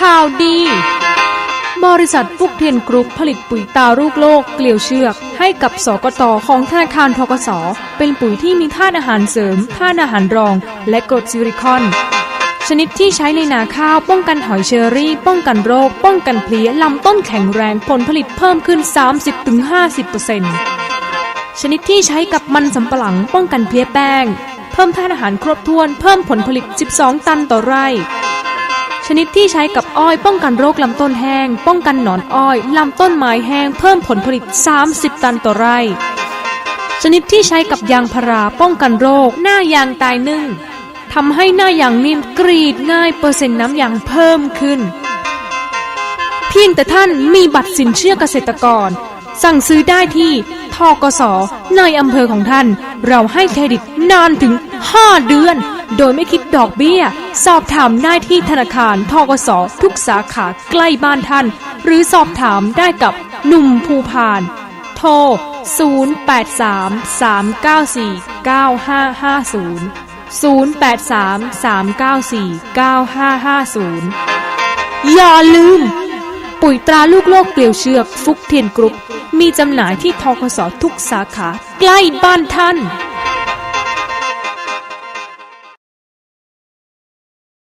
ข่าวดี บริษัทฟุกเทียนกรุ๊ปผลิตปุ๋ยตาลูกโลกเกลียวเชือก ให้กับสกตของธนาคารทกส เป็นปุ๋ยที่มีธาตุอาหารเสริมธาตุอาหารรอง และกรดซิลิคอน ชนิดที่ใช้ในนาข้าวป้องกันหอยเชอรี่ ป้องกันโรค ป้องกันเพลี้ยลำต้นแข็งแรงผลผลิตเพิ่มขึ้น 30-50%ชนิดที่ใช้กับมันสำปะหลังป้องกันเพลี้ยแป้ง เพิ่มธาตุอาหารครบถ้วนเพิ่มผลผลิต 12 ตันต่อไร่ ชนิดที่ใช้กับอ้อยป้องกันโรคลำต้นแห้ง ป้องกันหนอนอ้อยลำต้นไม้แห้งเพิ่มผลผลิต 30 ตันต่อไร่ ชนิดที่ใช้กับยางพาราป้องกันโรค หน้ายางตายนึ่งทำให้หน้ายางนิ่มกรีดง่ายเปอร์เซ็นต์น้ำยางเพิ่มขึ้น เพียงแต่ท่านมีบัตรสินเชื่อเกษตรกร สั่งซื้อได้ที่ทกสในอำเภอของท่าน เราให้เครดิตนานถึง 5 เดือน โดยไม่คิดดอกเบี้ย สอบถามได้ที่ธนาคารทกสทุกสาขาใกล้บ้านท่าน หรือสอบถามได้กับหนุ่มภูพาน โทร 0833949550 0833949550 อย่าลืม ปุ๋ยตราลูกโลกเกลียวเชือก ฟุกเทียนกรุ๊ปมีจำหน่ายที่ทกสทุกสาขาใกล้บ้านท่าน